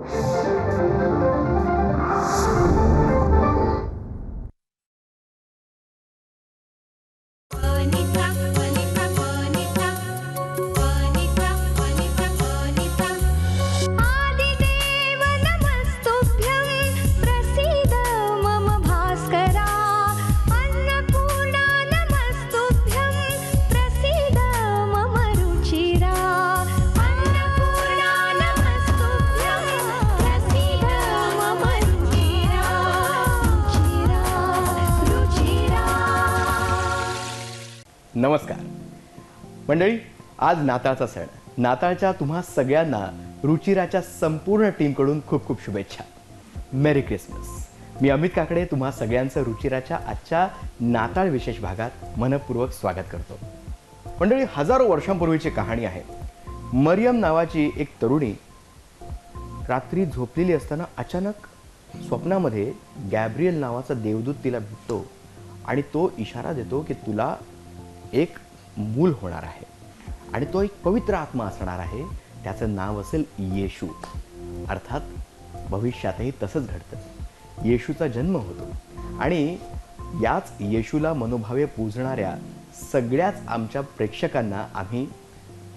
Thank you. मंडळी आज नाताळचा सण. नाताळच्या तुम्हा सगळ्यांना रुचिराच्या संपूर्ण टीमकडून खूप खूप शुभेच्छा. मेरी क्रिसमस मी अमित काकडे तुम्हा सगळ्यांचं रुचिराच्या आजच्या नाताळ विशेष भागात मनपूर्वक स्वागत करतो. मंडळी हजारो वर्षांपूर्वीची कहाणी आहे. मरियम नावाची एक तरुणी रात्री झोपलेली असताना अचानक स्वप्नामध्ये गॅब्रियल नावाचा देवदूत तिला भेटतो आणि तो इशारा देतो की तुला एक मूल होणार आहे. आणि तो एक पवित्र आत्मा असणार आहे. त्याचं नाव असेल येशू. अर्थात भविष्यातही तसंच घडतं. येशूचा जन्म होतो. आणि याच येशूला मनोभावे पूजणाऱ्या सगळ्याच आमच्या प्रेक्षकांना आम्ही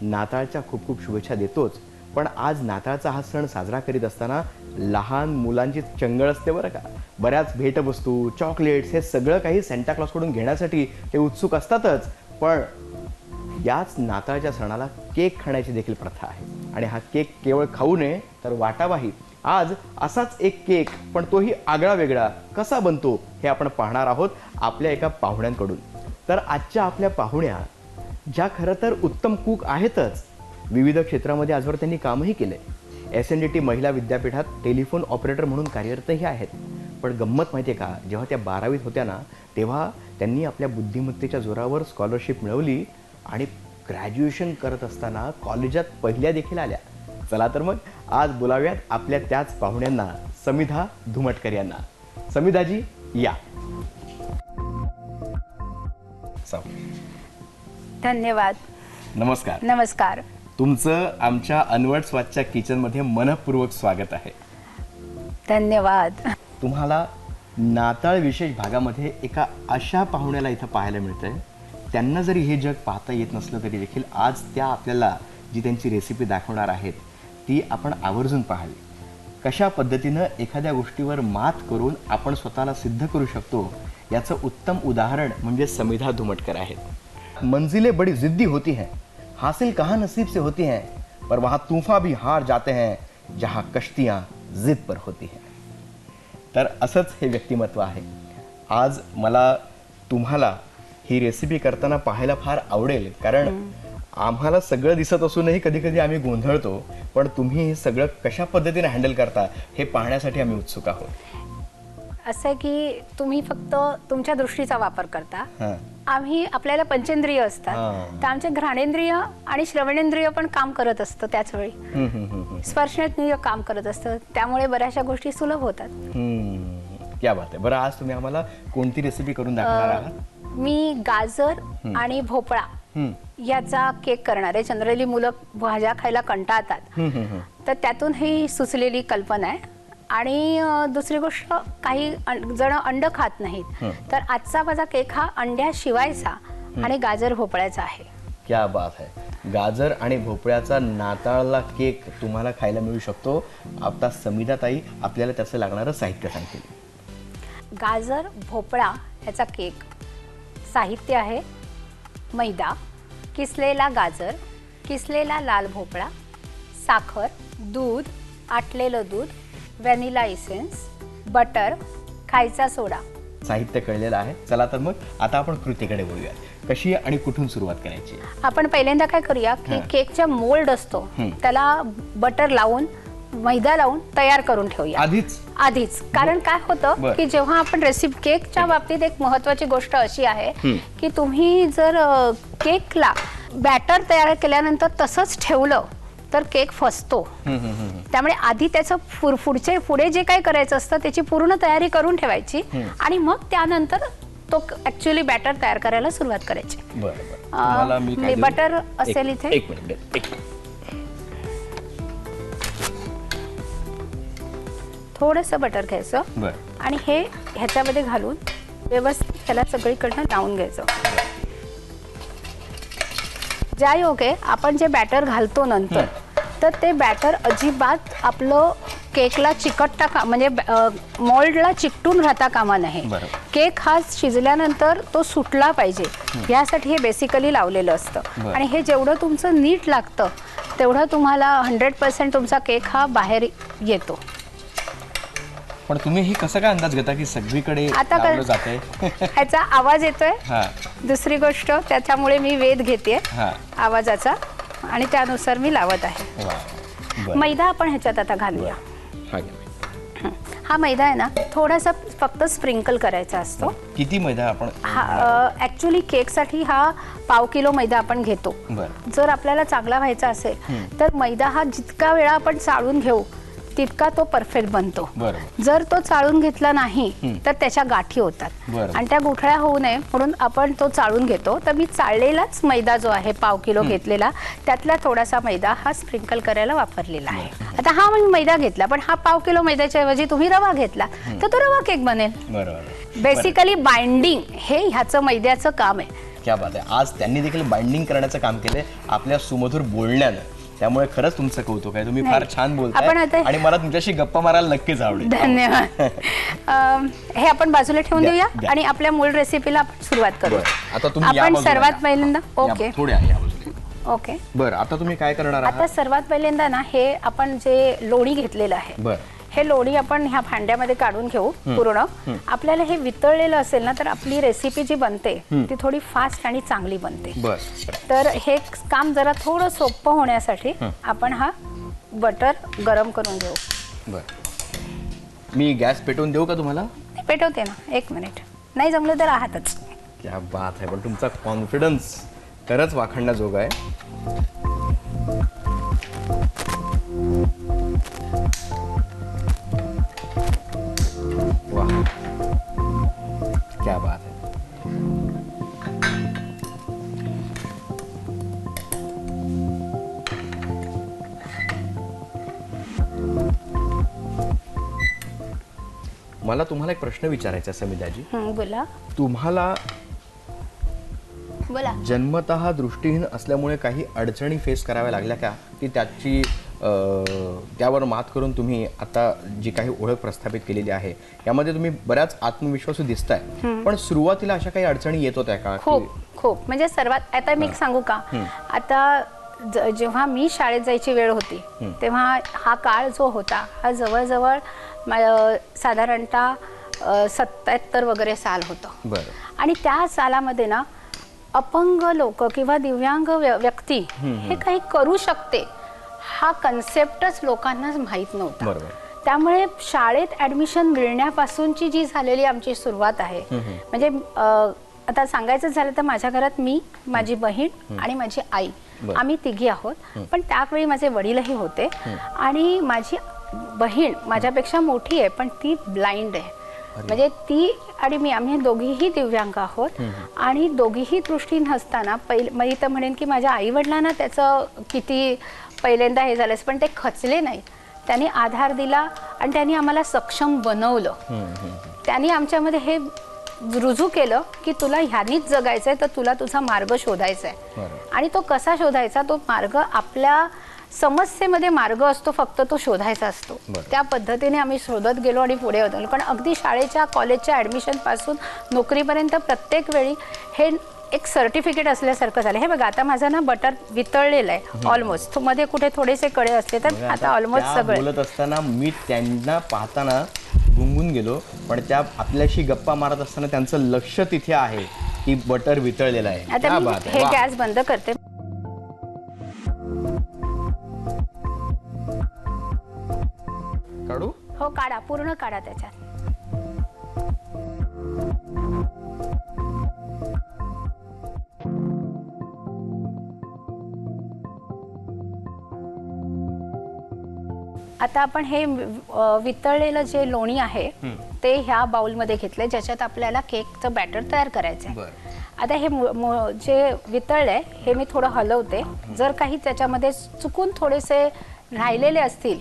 नाताळच्या खूप खूप शुभेच्छा देतोच. पण आज नाताळचा हा सण साजरा करीत असताना लहान मुलांची चंगळ असते बरं का. बऱ्याच भेटवस्तू चॉकलेट्स हे सगळं काही सेंटाक्लॉसकडून घेण्यासाठी ते उत्सुक असतातच. पण याच नाताळच्या सणाला केक खाण्याची देखील प्रथा आहे. आणि हा केक केवळ खाऊ नये तर वाटावाही. आज असाच एक केक पण तोही आगळा वेगळा. कसा बनतो हे आपण पाहणार आहोत आपल्या एका पाहुण्यांकडून. तर आजच्या आपल्या पाहुण्या ज्या खरं तर उत्तम कूक आहेतच विविध क्षेत्रामध्ये आजवर त्यांनी कामही केले. एस एन डी टी महिला विद्यापीठात टेलिफोन ऑपरेटर म्हणून कार्यरतही आहेत. पण गंमत माहिती आहे का जेव्हा त्या बारावीत होत्या ना तेव्हा त्यांनी आपल्या बुद्धिमत्तेच्या जोरावर स्कॉलरशिप मिळवली आणि ग्रॅज्युएशन करत असताना कॉलेजात पहिल्या देखील आल्या. चला तर मग आज बोलाव्यात आपल्या त्याच पाहुण्यांना समिधा धुमटकर यांना. समिधाजी या. धन्यवाद. नमस्कार. नमस्कार. तुमचं आमच्या अनवट स्वादच्या किचनमध्ये मनपूर्वक स्वागत आहे. धन्यवाद. तुम्हाला नाताळ विशेष भागामध्ये एका अशा पाहुण्याला इथं पाहायला मिळतंय. त्यांना जरी हे जग पाहता येत नसलं तरी देखील आज त्या आपल्याला जी त्यांची रेसिपी दाखवणार आहेत ती आपण आवर्जून पाहावी. कशा पद्धतीनं एखाद्या गोष्टीवर मात करून आपण स्वतःला सिद्ध करू शकतो याचं उत्तम उदाहरण म्हणजे समिधा धुमटकर आहेत. मंजिले बड़ी जिद्दी होती हैं हासिल कहाँ नसीब से होती हैं पर वहाँ तूफा भी हार जाते हैं जहाँ कश्तियाँ जिद पर होती हैं। तर असंच हे व्यक्तिमत्व आहे. आज मला तुम्हाला ही रेसिपी करताना पाहायला फार आवडेल. कारण आम्हाला सगळं दिसत असूनही कधी कधी आम्ही गोंधळतो पण तुम्ही हे सगळं कशा पद्धतीने हँडल करता हे पाहण्यासाठी आम्ही उत्सुक आहोत. असं आहे की तुम्ही फक्त तुमच्या दृष्टीचा वापर करता. आम्ही आपल्याला पंचेंद्रिय असतात. तर आमचे घ्राणेंद्रिय आणि श्रवणेंद्रिय पण काम करत असतं त्याच वेळी. स्पर्शनेंद्रिय काम करत असतं. त्यामुळे बऱ्याचशा गोष्टी सुलभ होतात. क्या बात आहे. बरं आज तुम्ही आम्हाला कोणती रेसिपी करून दाखवणार आहात? मी गाजर आणि भोपळा. याचा केक करणार आहे. जनरली मुलं भाज्या खायला कंटाळतात. तर त्यातून ही सुचलेली कल्पना आहे. आणि दुसरी गोष्ट काही जण अंड खात नाहीत. हं. तर आजचा माझा केक हा अंड्याशिवायचा आणि गाजर भोपळ्याचा आहे. क्या बात आहे. गाजर आणि भोपळ्याचा नाताळला केक तुम्हाला खायला मिळू शकतो. आता समिधाताई आपल्याला त्याचं लागणारं साहित्य सांगतील. गाजर भोपळा याचा केक. साहित्य आहे. मैदा किसलेला गाजर किसलेला लाल भोपळा साखर दूध आटलेलं दूध व्हॅनिला इसेन्स बटर खायचा सोडा. साहित्य कळलेलं आहे. चला तर मग आता आपण कृतीकडे बोलूया कशी आणि कुठून सुरुवात करायची? आपण पहिल्यांदा काय करूया की. केकचा मोल्ड असतो. त्याला बटर लावून मैदा लावून तयार करून ठेवूया आधीच आधीच कारण काय होतं बर. की जेव्हा आपण रेसिपी केकच्या बाबतीत एक महत्वाची गोष्ट अशी आहे हं. की तुम्ही जर अ, केकला बॅटर तयार केल्यानंतर तसंच ठेवलं तर केक फसतो हम्म, हम्म, हम्म. त्यामुळे आधी त्याचं पुर- पुढचे पुढे जे काही करायचं असतं त्याची पूर्ण तयारी करून ठेवायची हं. आणि मग त्यानंतर तो ऍक्च्युअली बॅटर तयार करायला सुरुवात करायची बरं बरं अं, तुम्हाला मी काय मी देऊ? बटर एक- असेल इथे? एक मिनिट एक मिनिट थोडंसं बटर घ्यायचं बरं. आणि हे ह्याच्यामध्ये घालून व्यवस्थित ह्याला सगळीकडनं लावून घ्यायचं. ज्या योगे आपण जे बॅटर घालतो नंतर तर ते बॅटर अजिबात आपलं केकला चिकटता का म्हणजे मोल्डला चिकटून राहता कामा नये. बरोबर. केक हा शिजल्यानंतर तो सुटला पाहिजे. यासाठी हे बेसिकली लावलेलं असतं. बरं. आणि हे जेवढं तुमचं नीट लागतं तेवढं तुम्हाला हंड्रेड पर्सेंट तुमचा केक हा बाहेर येतो. पण तुम्ही हे कसं काय अंदाज घेता की सगळीकडे आता काय- लावलं जातंय? ह्याचा आवाज येतोय. हा. दुसरी गोष्ट त्याच्यामुळे मी वेध घेते हा. आवाजाचा आणि त्यानुसार मी लावत आहे. वा बरं. मैदा आपण ह्याच्यात आता घालूया. हा घ्या. हा मैदा आहे ना थोडासा फक्त स्प्रिंकल करायचा असतो. किती मैदा आपण हा ॲक्च्युली केकसाठी हा पाव किलो मैदा आपण घेतो. बरं. जर आपल्याला चांगला व्हायचा असेल तर मैदा हा जितका वेळा आपण चाळून घेऊ तितका तो परफेक्ट बनतो. बरोबर. जर तो चाळून घेतला नाही. तर त्याच्या गाठी होतात. आणि त्या गुठळ्या होऊ नये म्हणून आपण तो चाळून घेतो. तर मी चाळलेलाच मैदा जो आहे पाव किलो घेतलेला त्यातला थोडासा मैदा हा स्प्रिंकल करायला वापरलेला आहे. आता हा मी मैदा घेतला पण हा पाव किलो मैद्याच्या ऐवजी तुम्ही रवा घेतला तर तो रवा केक बनेल. बरोबर. बेसिकली बाइंडिंग हे ह्याचं मैद्याचं काम आहे. क्या बात आहे. आज त्यांनी देखील बाइंडिंग करण्याचं काम केलंय. आपल्या सुमधुर बोलण्यानं. त्यामुळे खरंच तुमचं कौतुक आहे तुम्ही फार. छान आपण बोलताय आता- आणि मला तुमच्याशी गप्पा मारायला नक्कीच आवडेल धन्यवाद अम, हे आपण बाजूला ठेवून द्या, देऊया द्या. आणि आपल्या मूळ रेसिपीला आपण सुरुवात करू बरं. आता तुम्ही या आपण बाजूला सर्वात या. पहिल्यांदा या- ओके थोड्या या बाजूला. ओके बरं आता तुम्ही काय करणार आता आहात सर्वात पहिल्यांदा ना हे आपण जे लोणी घेतलेलं आहे बरं हे लोणी आपण ह्या भांड्यामध्ये काढून घेऊ पूर्ण. आपल्याला हे वितळलेलं असेल ना तर आपली रेसिपी जी बनते ती थोडी फास्ट आणि चांगली बनते. तर हे काम जरा थोडं सोपं होण्यासाठी आपण हा बटर गरम करून घेऊ. मी गॅस पेटवून देऊ का तुम्हाला? पेटवते ना. एक मिनिट नाही जमलं तर आहातच. क्या बात आहे पण तुमचा कॉन्फिडन्स खरंच वाखाणण्याजोगा आहे. मला तुम्हाला एक प्रश्न विचारायचा समिताजी. हं, बोला. तुम्हाला बोला. जन्मतः दृष्टीहीन असल्यामुळे काही अडचणी फेस कराव्या लागल्या का? की त्याची अं, त्यावर मात करून तुम्ही आता जी काही ओळख प्रस्थापित केलेली आहे यामध्ये तुम्ही बऱ्याच आत्मविश्वासू दिसताय. पण सुरुवातीला अशा काही अडचणी येत होत्या का? खूप की- खूप म्हणजे सर्वात आता मी एक सांगू का? आता ज- जेव्हा मी शाळेत जायची वेळ होती तेव्हा हा काळ जो होता हा जवळजवळ साधारणतः सत्याहत्तर वगैरे साल होतं. आणि त्या सालामध्ये ना अपंग लोक किंवा दिव्यांग व्य- व्यक्ती हे काही करू शकते हा कन्सेप्टच लोकांना माहीत नव्हता. बरोबर. त्यामुळे शाळेत ऍडमिशन मिळण्यापासूनची जी झालेली आमची सुरुवात आहे म्हणजे आता सांगायचं झालं तर माझ्या घरात मी माझी बहीण आणि माझी आई. आम्ही तिघी आहोत पण त्यावेळी माझे वडीलही होते आणि माझी बहीण माझ्यापेक्षा मोठी आहे पण ती ब्लाइंड आहे. म्हणजे ती आणि मी आम्ही दोघीही दिव्यांग आहोत. आणि दोघीही दृष्टीन असताना पहिले मी तर म्हणेन की माझ्या आई वडिलांना त्याचं किती पहिल्यांदा हे झालं पण ते खचले नाही त्यांनी आधार दिला आणि त्यांनी आम्हाला सक्षम बनवलं. त्यांनी आमच्यामध्ये हे रुजू केलं की तुला ह्यानीच जगायचं आहे तर तुला तुझा मार्ग शोधायचा आहे. आणि तो कसा शोधायचा? तो मार्ग आपल्या समस्येमध्ये मार्ग असतो फक्त तो शोधायचा असतो. त्या पद्धतीने आम्ही शोधत गेलो आणि पुढे होतो पण अगदी शाळेच्या कॉलेजच्या ॲडमिशनपासून नोकरीपर्यंत प्रत्येक वेळी हे एक सर्टिफिकेट असल्यासारखं झालं. हे बघा आता माझं ना बटर वितळलेलं आहे ऑलमोस्टमध्ये कुठे थोडेसे कडे असले तर आता ऑलमोस्ट सगळे. बोलत असताना मी त्यांना पाहताना गुंगून गेलो पण त्या आपल्याशी गप्पा मारत असताना त्यांचं लक्ष तिथे आहे की बटर वितळलेलं आहे. आता मी हे. गॅस बंद करते. काढू? हो काढा. पूर्ण काढा त्याच्यात. आता आपण हे अ, वितळलेलं जे लोणी आहे ते ह्या बाउलमध्ये घेतले ज्याच्यात आपल्याला केकचं बॅटर तयार करायचं आहे बरं. आता हे मु- मु- जे वितळलंय हे मी थोडं हलवते. जर काही त्याच्यामध्ये चुकून थोडेसे राहिलेले असतील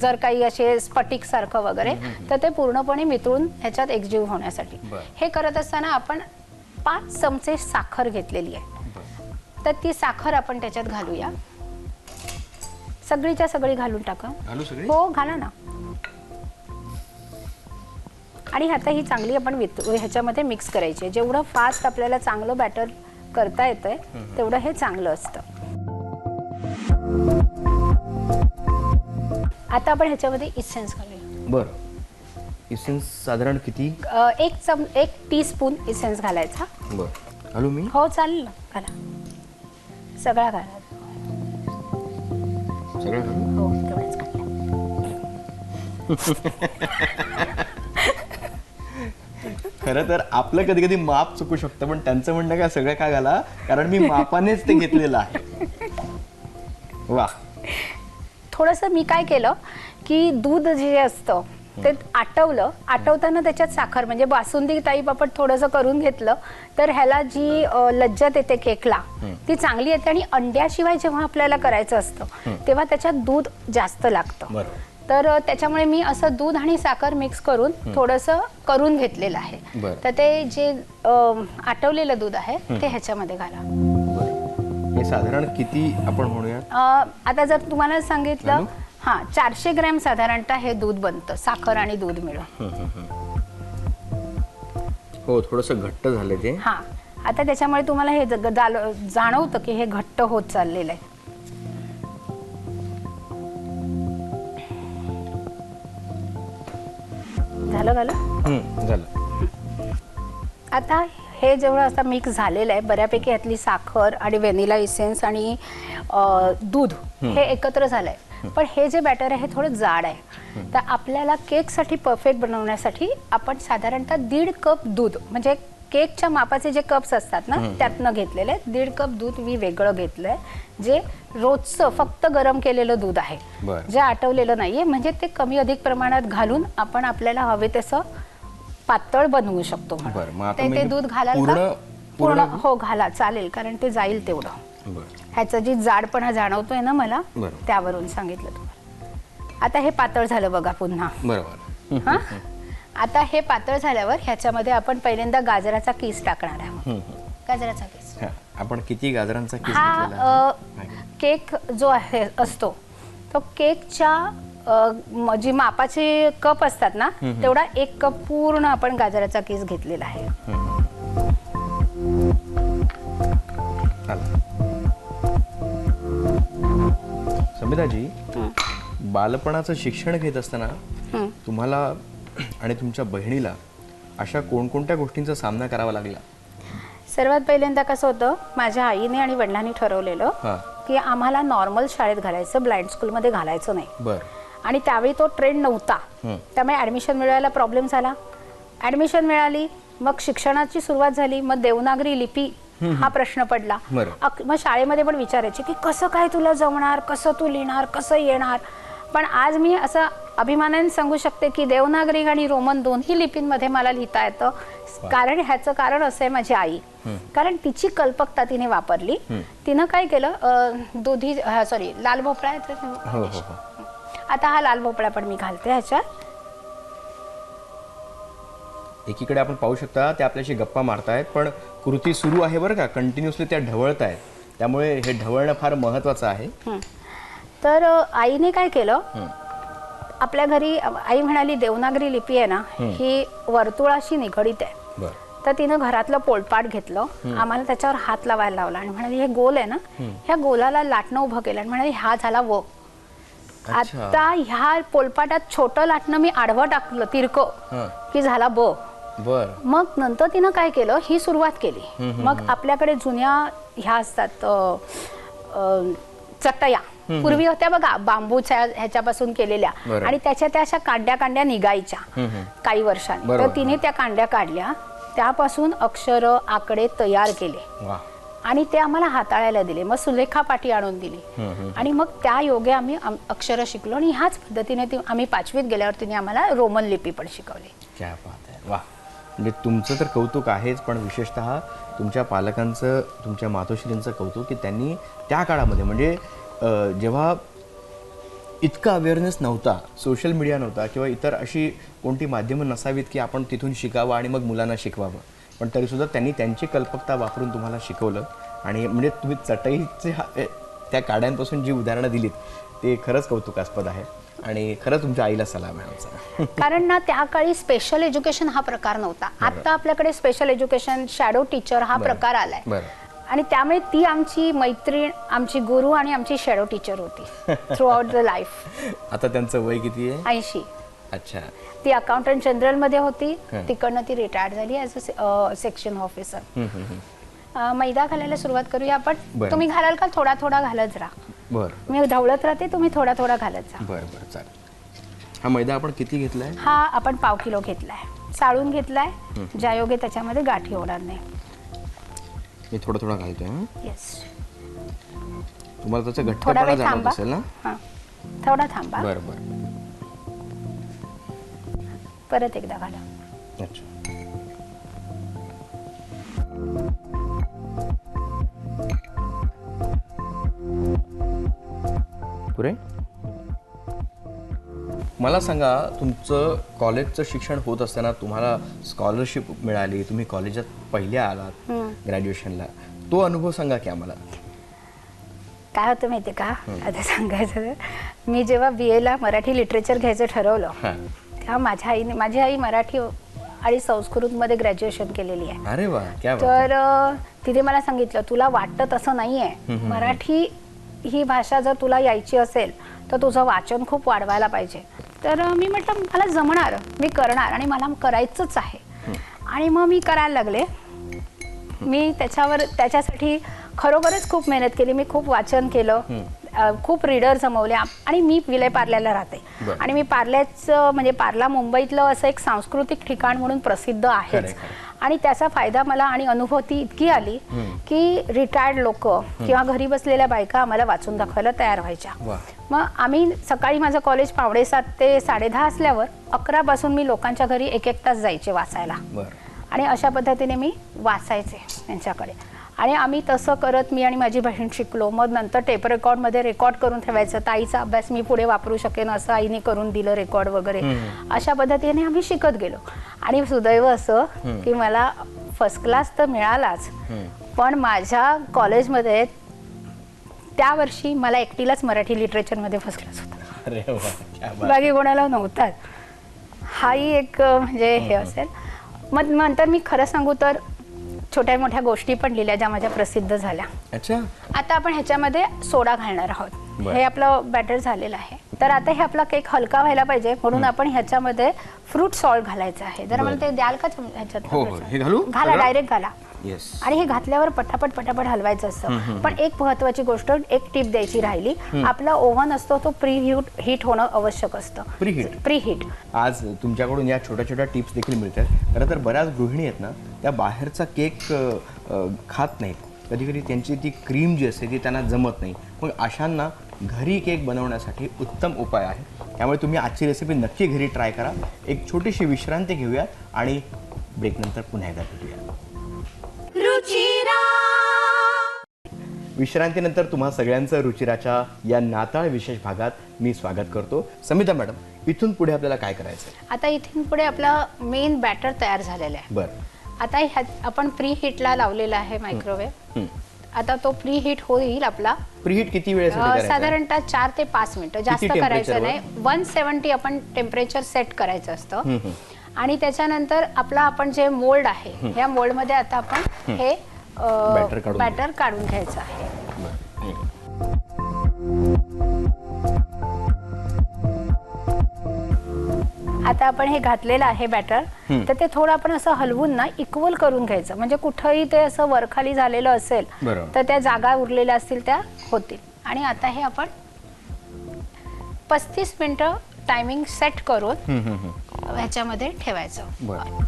जर काही असे स्फटिक सारखं वगैरे तर ते पूर्णपणे मिसळून ह्याच्यात एकजीव होण्यासाठी. हे करत असताना आपण पाच चमचे साखर घेतलेली आहे. तर ती साखर आपण त्याच्यात घालूया. सगळीच्या सगळी घालून टाका. घालू सगळी? हो घाला ना. आणि आता ही चांगली आपण वित ह्याच्यामध्ये मिक्स करायची आहे. जेवढं फास्ट आपल्याला चांगलं बॅटर करता येतंय तेवढं हे चांगलं असतं. आता आपण ह्याच्यामध्ये इसेन्स घालूया. बरं. इसेन्स साधारण किती? अ, एक चम एक टीस्पून इसेन्स घालायचा. बरं. घालू मी? हो चालेल ना. घाला. सगळा घाला. सगळं घालू? हो तेवढंच घाला. खरं तर आपलं कधी कधी माप चुकू शकतं पण त्यांचं म्हणणं काय सगळं काय घाला? कारण मी मापानेच ते घेतलेलं आहे. वा. थोडंसं मी काय केलं की दूध जे असतं ते आटवलं. आटवताना त्याच्यात साखर म्हणजे बासुंदी टाईप आपण थोडंसं करून घेतलं तर ह्याला जी लज्जत येते केकला ती चांगली येते आणि अंड्याशिवाय जेव्हा आपल्याला करायचं असतं तेव्हा त्याच्यात दूध जास्त लागतं. तर त्याच्यामुळे मी असं दूध आणि साखर मिक्स करून थोडंसं करून घेतलेलं आहे. तर ते जे आटवलेलं दूध आहे ते ह्याच्यामध्ये घाला. हे साधारण किती आपण म्हणूयात? अ, आता जर तुम्हाला सांगितलं? हा चारशे ग्रॅम साधारणतः हे दूध बनतं साखर आणि दूध मिळून. हो थोडंसं घट्ट झालं ते. हा आता त्याच्यामुळे तुम्हाला हे जाल- जाणवतं की हे घट्ट होत चाललेलं आहे. झालं झालं. आता हे जेवढं आता मिक्स झालेलं आहे बऱ्यापैकी यातली साखर आणि व्हॅनिला इसेन्स आणि दूध हे एकत्र झालंय. पण हे जे बॅटर आहे हे थोडं जाड आहे. तर आपल्याला केकसाठी परफेक्ट बनवण्यासाठी आपण साधारणतः दीड कप दूध म्हणजे केकच्या मापाचे जे कप्स असतात ना त्यातनं घेतलेले. दीड कप दूध मी वेगळं घेतलंय जे रोजचं फक्त गरम केलेलं दूध आहे. जे आटवलेलं नाहीये म्हणजे ते कमी अधिक प्रमाणात घालून आपण आपल्याला हवे तसं पातळ बनवू शकतो म्हणून. बरं, मग आता ते मी ते दूध घालाल पूर्ण- का? पूर्ण पूर्ण- हो घाला. चालेल कारण ते जाईल तेवढं. बरं. ह्याचं जी जाडपणा जाणवतोय ना मला बरोबर. त्यावरून सांगितलं तुम्हाला आता हे पातळ झालं बघा पुन्हा. बरोबर. हा? आता हे पातळ झाल्यावर ह्याच्यामध्ये आपण पहिल्यांदा गाजराचा किस टाकणार आहोत. गाजराचा किस. हा, आपण किती गाजरांचा किस हा घेतलेला अ, आहे? केक जो आहे असतो तो केकच्या अ, जी मापाचे कप असतात ना तेवढा एक कप पूर्ण आपण गाजराचा किस घेतलेला आहे. संमिताजी बालपणाचं शिक्षण घेत असताना हं. तुम्हाला आणि तुमच्या बहिणीला अशा कोणकोणत्या गोष्टींचा सामना करावा लागला? सर्वात पहिल्यांदा कसं होतं माझ्या आईने आणि वडिलांनी ठरवलेलं हा. की आम्हाला नॉर्मल शाळेत घालायचं ब्लाइंड स्कूलमध्ये घालायचं नाही. बर. आणि त्यावेळी तो ट्रेंड नव्हता. त्यामुळे ॲडमिशन मिळवायला प्रॉब्लेम झाला. ॲडमिशन मिळाली मग शिक्षणाची सुरुवात झाली मग देवनागरी लिपी हा प्रश्न पडला. मग शाळेमध्ये पण विचारायचे की कसं काय तुला जमणार कसं तू लिहिणार कसं येणार? पण आज मी असं अभिमानाने सांगू शकते की देवनागरी आणि रोमन दोन्ही लिपींमध्ये मला लिहिता येतं. कारण ह्याचं कारण असं आहे माझी आई. कारण तिची कल्पकता तिने वापरली. तिनं काय केलं दुधी सॉरी लाल भोपळा आता हा लाल भोपळा पण मी घालते ह्याच्यात. एकीकडे आपण पाहू शकता ते आपल्याशी गप्पा मारतायत पण कृती सुरू आहे बरं का? कंटिन्युअसली त्या ढवळत आहेत त्यामुळे हे ढवळणं फार महत्वाचं आहे. हं. तर अ, आईने काय केलं? हं. आपल्या घरी अ, आई म्हणाली देवनागरी लिपी आहे ना ही. वर्तुळाशी निगडीत आहे. बर. तर तिनं घरातलं पोलपाट घेतलं. आम्हाला त्याच्यावर हात लावायला लावला आणि म्हणाली हे गोल आहे ना? ह्या गोलाला लाटणं उभं केलं आणि म्हणाली हा झाला व अच्छा. आता ह्या पोलपाटात छोटं लाटणं मी आडवं टाकलं तिरकं. की झाला ब. बर. मग नंतर तिनं काय केलं ही सुरुवात केली. मग आपल्याकडे जुन्या ह्या असतात चटया. पूर्वी होत्या बघा बांबूच्या ह्याच्यापासून केलेल्या. आणि त्याच्या त्या अशा कांड्या कांड्या निघायच्या. काही वर्षांनी. तर तिने त्या कांड्या काढल्या. त्यापासून अक्षर आकडे तयार केले. आणि ते आम्हाला हाताळायला दिले. मग सुलेखा पाटी आणून दिली. आणि मग त्या योगे आम्ही आम- अक्षरं शिकलो आणि ह्याच पद्धतीने ती आम्ही पाचवीत गेल्यावर तिने आम्हाला रोमन लिपी पण शिकवली. क्या बात आहे. वा म्हणजे तुमचं तर कौतुक आहेच पण विशेषतः तुमच्या पालकांचं तुमच्या मातोश्रींचं कौतुक की त्यांनी त्या काळामध्ये म्हणजे जेव्हा इतका अवेअरनेस नव्हता सोशल मीडिया नव्हता किंवा इतर अशी कोणती माध्यमं नसावीत की आपण तिथून शिकावं आणि मग मुलांना शिकवावं. पण तरीसुद्धा त्यांनी त्यांची कल्पकता वापरून तुम्हाला शिकवलं. आणि म्हणजे तुम्ही चटईचे त्या काड्यांपासून जी उदाहरणं दिलीत ते खरंच कौतुकास्पद आहे. आणि खरंच तुमच्या आईला सलाम आहे आमचा. कारण ना त्या काळी स्पेशल एज्युकेशन हा प्रकार नव्हता. आता आपल्याकडे स्पेशल एज्युकेशन शॅडो टीचर हा. प्रकार आलाय. आणि त्यामुळे ती आमची मैत्रीण आमची गुरु आणि आमची शॅडो टीचर होती थ्रू आउट द लाईफ आता त्यांचं वय किती आहे? ऐंशी. अच्छा. ती अकाउंटंट जनरलमध्ये होती. हं. तिकडनं ती रिटायर्ड झाली ॲज अ सेक्शन ऑफिसर. मैदा घालायला सुरुवात करूया आपण. तुम्ही घालाल का? थोडा थोडा घालत राहा बरं. मी ढवळत राहते तुम्ही थोडा थोडा घालत जा. बरं बरं चालेल. हा मैदा आपण किती घेतलाय? हा आपण पाव किलो घेतलाय. चाळून घेतलाय. ज्यायोगे त्याच्यामध्ये गाठी होणार नाही. मी थोडं थोडं घालतोय हं? येस तुम्हाला त्याचा थोडा घट्टपणा वेळ जाणवत थांबा. असेल ना? हा. थोडा थांबा. बरं बरं. परत एकदा घाला. अच्छा. पुरे? मला सांगा तुमचं कॉलेजचं शिक्षण होत असताना तुम्हाला स्कॉलरशिप मिळाली तुम्ही कॉलेजात पहिल्या आलात ग्रॅज्युएशनला तो अनुभव सांगा की आम्हाला. काय होतं माहिती का? आता सांगायचं मी जेव्हा बी एला मराठी लिटरेचर घ्यायचं ठरवलं हां माझ्या आईने माझी आई मराठी आणि संस्कृतमध्ये ग्रॅज्युएशन केलेली आहे. अरे वा क्या बात तर अ, तिने मला सांगितलं तुला वाटतं तसं नाही आहे मराठी ही भाषा जर तुला यायची असेल तर तुझं वाचन खूप वाढवायला पाहिजे. तर अ, मी म्हटलं मला जमणार मी करणार आणि मला करायचंच आहे. आणि मग मी करायला लागले. मी त्याच्यावर त्याच्यासाठी खरोखरच खूप मेहनत केली. मी खूप वाचन केलं. खूप रीडर जमवले आणि मी विले पार्ल्याला राहते. आणि मी पार्ल्याचं म्हणजे पार्ला मुंबईतलं असं एक सांस्कृतिक ठिकाण म्हणून प्रसिद्ध आहेच. आणि त्याचा फायदा मला आणि अनुभूती इतकी आली की रिटायर्ड लोक किंवा घरी बसलेल्या बायका आम्हाला वाचून दाखवायला तयार व्हायच्या. मग आम्ही सकाळी माझं कॉलेज पावणे सात ते साडेदहा असल्यावर अकरा पासून मी लोकांच्या घरी एक एक तास जायचे वाचायला. आणि अशा पद्धतीने मी वाचायचे त्यांच्याकडे आणि आम्ही तसं करत मी आणि माझी बहीण शिकलो. मग नंतर टेप रेकॉर्डमध्ये रेकॉर्ड करून ठेवायचं. ताईचा अभ्यास मी पुढे वापरू शकेन असं आईने करून दिलं रेकॉर्ड वगैरे. अशा पद्धतीने आम्ही शिकत गेलो. आणि सुदैव असं की मला फर्स्ट क्लास तर मिळालाच. पण माझ्या कॉलेजमध्ये त्या वर्षी मला एकटीलाच मराठी लिटरेचरमध्ये फर्स्ट क्लास होता. बाकी कोणाला नव्हताच. हाही एक म्हणजे हे असेल. मग नंतर मी खरं सांगू तर छोट्या मोठ्या गोष्टी पण लिहिल्या ज्या माझ्या प्रसिद्ध झाल्या. अच्छा. आता आपण ह्याच्यामध्ये सोडा घालणार आहोत. बरं. हे आपलं बॅटर झालेलं आहे. तर आता हे आपला केक हलका व्हायला पाहिजे म्हणून आपण ह्याच्यामध्ये फ्रूट सॉल्ट घालायचं आहे. जर मला ते द्याल का चम- ह्याच्यात? हो, हो. हे घालू? घाला सगळं? डायरेक्ट घाला. आणि हे घातल्यावर पटापट पटापट हलवायचं असतं. पण एक महत्वाची गोष्ट एक टीप द्यायची राहिली. आपला ओव्हन असतो तो प्री हीट हीट होणं आवश्यक असतं. Preheat. प्री हीट आज तुमच्याकडून या छोट्या छोट्या टिप्स देखील मिळतात. खरं तर बऱ्याच गृहिणी आहेत ना त्या बाहेरचा केक अ, खात नाहीत. कधी कधी त्यांची ती क्रीम जी असते ती त्यांना जमत नाही. मग अशांना घरी केक बनवण्यासाठी उत्तम उपाय आहे. त्यामुळे तुम्ही आजची रेसिपी नक्की घरी ट्राय करा. एक छोटीशी विश्रांती घेऊयात आणि ब्रेकनंतर पुन्हा एकदा भेटूया रुचिरा. विश्रांतीनंतर तुम्हा सगळ्यांचं रुचिराच्या या नाताळ विशेष भागात मी स्वागत करतो. समिता मॅडम इथून पुढे आपल्याला काय करायचं आता इथून पुढे आपला मेन बॅटर तयार झालेला आहे. बरं. आता ह्यात आपण प्री हीटला लावलेला आहे मायक्रोवेव्ह. आता तो प्री हीट होईल आपला. किती वेळेसाठी अ, करायचं आहे? साधारणतः चार ते पाच मिनिटं. जास्त किती करायचं नाही. वन सेवन्टी आपण टेम्परेचर सेट करायचं असतं. आणि त्याच्यानंतर आपला आपण जे मोल्ड आहे या मोल्डमध्ये आता आपण हे बॅटर काढून घ्यायचं आहे. आता आपण हे घातलेलं आहे बॅटर. तर ते थोडं आपण असं हलवून ना इक्वल करून घ्यायचं म्हणजे कुठंही ते असं वरखाली झालेलं असेल. तर त्या जागा उरलेल्या असतील त्या होतील आणि आता हे आपण पस्तीस मिनिटं टायमिंग सेट करून. ह्याच्यामध्ये ठेवायचं. बरं.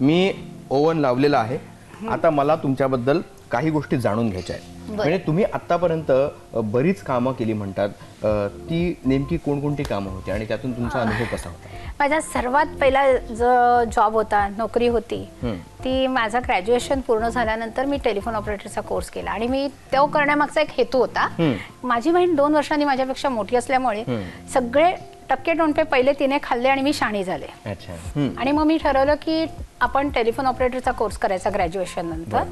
मी ओव्हन लावलेला आहे. आता मला तुमच्याबद्दल काही गोष्टी जाणून घ्यायच्या आहेत. म्हणजे तुम्ही आतापर्यंत अ, बरीच कामं केली म्हणतात. अ, ती नेमकी कोणकोणती कामं होती आणि त्यातून तुमचा अनुभव कसा होता? माझा सर्वात पहिला जो जॉब होता नोकरी होती. ती माझं ग्रॅज्युएशन पूर्ण झाल्यानंतर मी टेलिफोन ऑपरेटरचा कोर्स केला आणि मी तो करण्यामागचा एक हेतू होता. माझी बहीण दोन वर्षांनी माझ्यापेक्षा मोठी असल्यामुळे. सगळे टक्के टोणपे पहिले तिने खाल्ले आणि मी शाणी झाले. आणि मग मी ठरवलं की आपण टेलिफोन ऑपरेटरचा कोर्स करायचा ग्रॅज्युएशन नंतर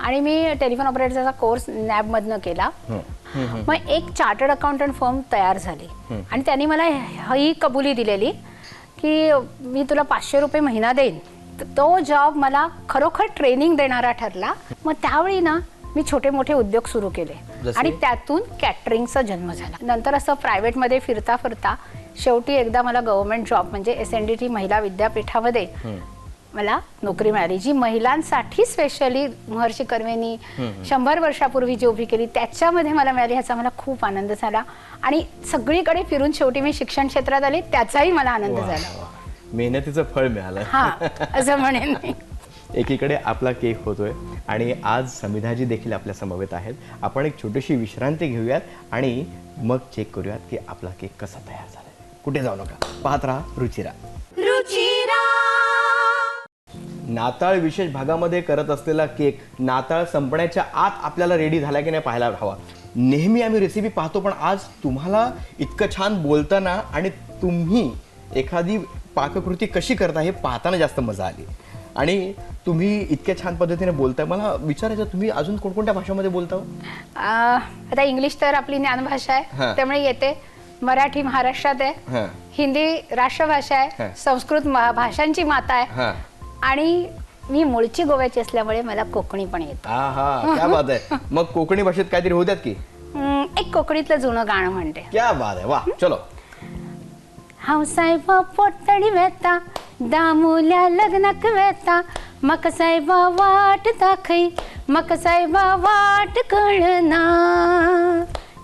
आणि मी टेलिफोन ऑपरेटरचा कोर्स नॅबमधनं केला. मग एक चार्टर्ड अकाउंटंट फर्म तयार झाली. आणि त्यांनी मला ही कबुली दिलेली की मी तुला पाचशे रुपये महिना देईन तो जॉब मला खरोखर ट्रेनिंग देणारा ठरला मग त्यावेळी ना मी छोटे मोठे उद्योग सुरू केले? आणि त्यातून कॅटरिंगचा जन्म झाला नंतर असं प्रायव्हेटमध्ये फिरता फिरता शेवटी एकदा मला गव्हर्नमेंट जॉब म्हणजे एस एन डी टी महिला विद्यापीठामध्ये. मला नोकरी मिळाली. जी महिलांसाठी स्पेशली महर्षी कर्वेनी शंभर वर्षापूर्वी जी उभी केली त्याच्यामध्ये मला मिळाली ह्याचा मला खूप आनंद झाला. आणि सगळीकडे फिरून शेवटी मी शिक्षण क्षेत्रात आले त्याचाही मला आनंद झाला. मेहनतीचं फळ मिळालं. हा असं म्हणेन मी. एकीकडे आपला केक होतोय आणि आज समिधाजी देखील आपल्या समवेत आहेत. आपण एक छोटीशी विश्रांती घेऊयात आणि मग चेक करूयात की आपला केक कसा तयार झालाय. कुठे जाऊ नका? पाहत राहा रुचिरा. रुचिरा! नाताळ विशेष भागामध्ये करत असलेला केक नाताळ संपण्याच्या आत आपल्याला रेडी झाला की नाही पाहायला हवा नेहमी आम्ही रेसिपी पाहतो पण आज तुम्हाला इतकं छान बोलताना आणि तुम्ही एखादी पाककृती कशी करता हे पाहताना जास्त मजा आली आणि तुम्ही इतक्या छान पद्धतीने बोलताय मला विचारायचं तुम्ही अजून कोणकोणत्या भाषामध्ये बोलता हो? आ, आता इंग्लिश तर आपली ज्ञानभाषा हा. आहे त्यामुळे येते मराठी महाराष्ट्रात आहे हां हिंदी राष्ट्रभाषा हा. आहे संस्कृत म- भाषांची माता आहे आणि मी मूळची गोव्याची असल्यामुळे मला कोकणी पण येतं. हा हा क्या बात आहे. मग कोकणी भाषेत काहीतरी होत्यात की? हम्म, एक कोकणीतलं जुनं गाणं म्हणते. क्या बात आहे. वा चलो. हावसाहेब पोटडी वेता दामुल्या लग्नाक वेता मक साहेबा वाट दाखई मक साहेबा वाट कळना.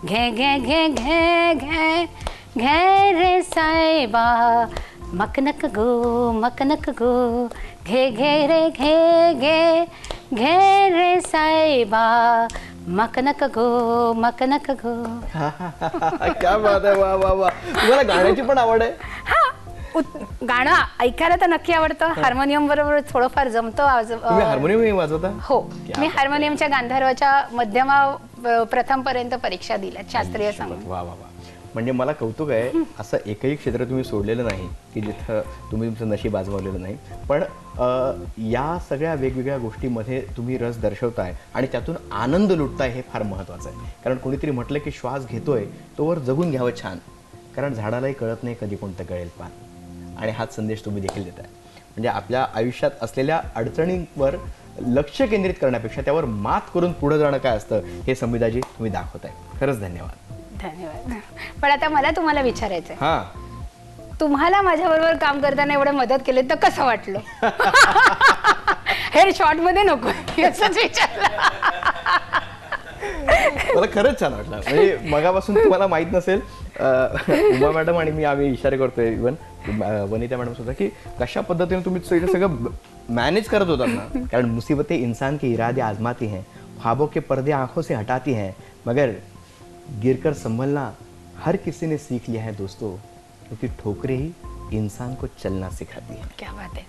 घे घे घे घे घे घे रे साहेबा मक नक गो मक नक गो घे घे रे घे घे घे रे साहेबा. मक नक गो मक नक गो. क्या बात आहे. वा वा वा. तुम्हाला गाण्याची पण आवड आहे? हा उत- गाणं ऐकायला तर नक्की आवडतं. हार्मोनियम बरोबर थोडंफार जमतं आवाज- तुम्ही अं, हार्मोनियम वाजवता? हो. क्या मी. हार्मोनियमच्या गांधर्वाच्या मध्यमा प्रथम पर्यंत परीक्षा दिल्या शास्त्रीय संगीत. वा वा वा. म्हणजे मला कौतुक आहे असं एकही क्षेत्र तुम्ही सोडलेलं नाही की जिथं तुम्ही तुमचं नशीब आजमावलेलं नाही. पण या सगळ्या वेगवेगळ्या गोष्टीमध्ये तुम्ही रस दर्शवताय आणि त्यातून आनंद लुटताय हे फार महत्त्वाचं आहे. कारण कोणीतरी म्हटलं की श्वास घेतोय तोवर जगून घ्यावं छान. कारण झाडालाही कळत नाही कधी कोणतं कळेल पान. आणि हाच संदेश तुम्ही देखील देताय. म्हणजे आपल्या आयुष्यात असलेल्या अडचणींवर लक्ष केंद्रित करण्यापेक्षा त्यावर मात करून पुढे जाणं काय असतं हे संविधाजी तुम्ही दाखवताय. खरंच धन्यवाद. धन्यवाद. पण आता मला तुम्हाला विचारायचंय. हां. तुम्हाला माझ्याबरोबर काम करताना एवढं मदत केली तर कसं वाटलं? हे शॉर्टमध्ये नको असंच विचारलं. मला खरंच छान वाटलं. म्हणजे मगापासून तुम्हाला माहीत नसेल अं, उमा मॅडम आणि मी आम्ही इशारे करतोय इवन वनिता मॅडम सुद्धा की कशा पद्धतीने तुम्ही सगळं सगळं मॅनेज करत होतात ना? कारण मुसीबतें इंसान के इरादे आजमाती हैं ख्वाबों के पर्दे आंखों से हटाती हैं. मगर गिरकर संभलना हर किसी ने सीख लिया है दोस्तों क्योंकि ठोकरें ही इंसान को चलना सिखाती हैं क्या बात आहे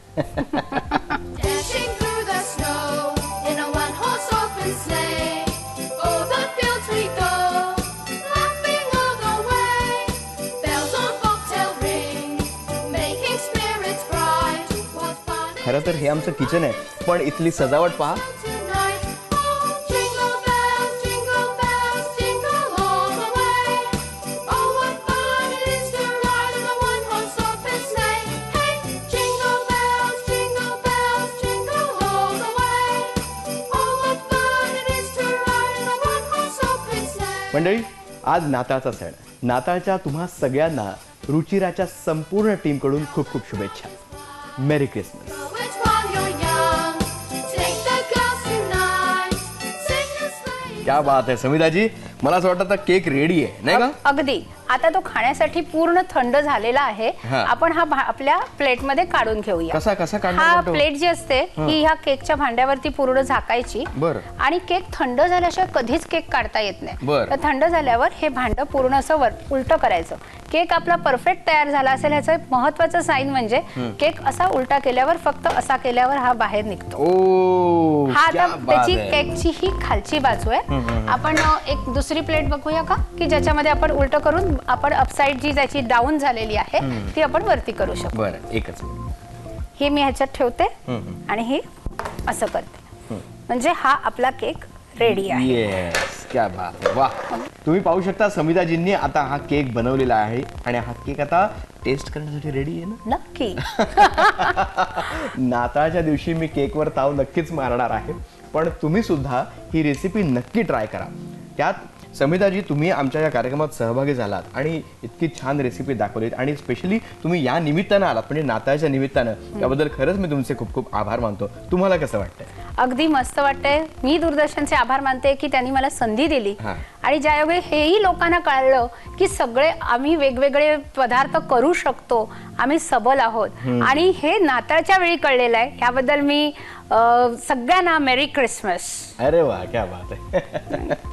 Dashing through the snow in a one-horse open sleigh. O'er the fields we go, laughing all the way. Bells on bobtail ring, making spirits bright. What fun it खरं तर हे आमचं किचन आहे पण इथली सजावट पहा मंडळी आज नाताळचा सण. नाताळच्या तुम्हा सगळ्यांना रुचिराच्या संपूर्ण टीमकडून खूप खूप शुभेच्छा. Merry Christmas. क्या बात आहे समिताजी मला असं वाटतं आता केक रेडी आहे नाही का? अगदी. आता तो खाण्यासाठी पूर्ण थंड झालेला आहे. हा. आपण हा भा- आपल्या प्लेटमध्ये काढून घेऊया. कसा- कसा हा? प्लेट जी असते ही. ह्या केकच्या भांड्यावरती पूर्ण झाकायची. बरं. आणि केक थंड झाल्याशिवाय कधीच केक काढता येत नाही. बरं. तर थंड झाल्यावर हे भांड पूर्ण असं वर उलट करायचं. केक आपला परफेक्ट तयार झाला असेल ह्याचं एक महत्वाचं साईन म्हणजे केक असा उलटा केल्यावर फक्त असा केल्यावर हा बाहेर निघतो. ओ हा क्या आता बात त्याची. केकची ही खालची बाजू आहे. आपण अ, एक दुसरी प्लेट बघूया का? की ज्याच्यामध्ये आपण उलट करून आपण अपसाईड जी त्याची डाऊन झालेली आहे ती आपण वरती करू शकतो. बरं एकच हे मी ह्याच्यात ठेवते. आणि हे असं करते. म्हणजे हा आपला केक रेडी आहे. येस क्या बात वा तुम्ही पाहू शकता समिताजींनी आता हा केक बनवलेला आहे आणि हा केक आता टेस्ट करण्यासाठी रेडी आहे ना? नक्की. नाताळच्या दिवशी मी केकवर ताव नक्कीच मारणार आहे. पण तुम्ही सुद्धा ही रेसिपी नक्की ट्राय करा. त्यात समिताजी तुम्ही आमच्या या कार्यक्रमात सहभागी झालात आणि इतकी छान रेसिपी दाखवलीत आणि स्पेशली तुम्ही या निमित्तानं आलात म्हणजे नाताळच्या निमित्तानं. त्याबद्दल खरंच मी तुमचे खूप खूप आभार मानतो. तुम्हाला कसं वाटतंय? अगदी मस्त वाटतंय. मी दूरदर्शनचे आभार मानते की त्यांनी मला संधी दिली. आणि ज्यायोगे हेही लोकांना कळलं की सगळे आम्ही वेगवेगळे पदार्थ करू शकतो. आम्ही सबल आहोत. आणि हे नाताळच्या वेळी कळलेलं आहे. याबद्दल मी सगळ्यांना मेरी क्रिसमस अरे वा क्या बात आहे.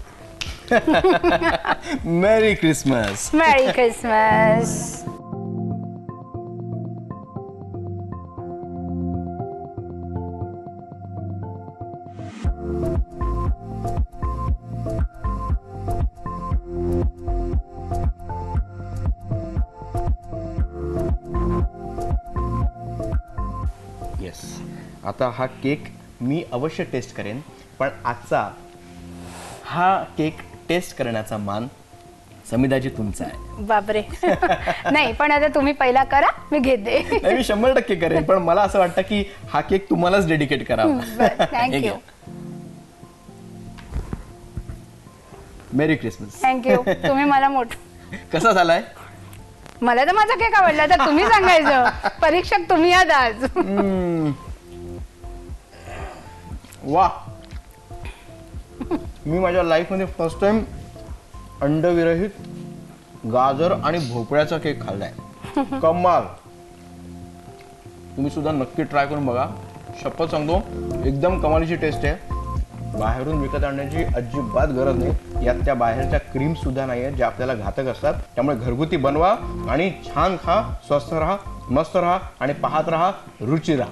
Merry Christmas Merry Christmas. Yes आता हा केक मी अवश्य टेस्ट करेन पण आजचा हा केक टेस्ट करण्याचा मान समिताजी तुमचा आहे. बापरे. नाही पण आता तुम्ही पहिला करा मी घेते. नाही मी शंभर टक्के करेन पण मला असं वाटतं की हा केक तुम्हालाच डेडिकेट करावा. थँक्यू घ्या. मेरी क्रिसमस थँक्यू तुम्ही मला मोठ कसा झालाय? मला तर माझा केक आवडला तर तुम्ही सांगायचं. परीक्षक तुम्ही आहात आज. वा. मी माझ्या लाईफमध्ये फर्स्ट टाइम अंडविरहित गाजर आणि भोपळ्याचा केक खाल्लाय. कमाल. तुम्ही सुद्धा नक्की ट्राय करून बघा. शपथ सांगतो एकदम कमालीची टेस्ट आहे. बाहेरून विकत आणण्याची अजिबात गरज नाही. यात त्या बाहेरच्या क्रीम सुद्धा नाही आहेत ज्या आपल्याला घातक असतात. त्यामुळे घरगुती बनवा आणि छान खा स्वस्थ राहा मस्त राहा आणि पाहत राहा रुची राहा.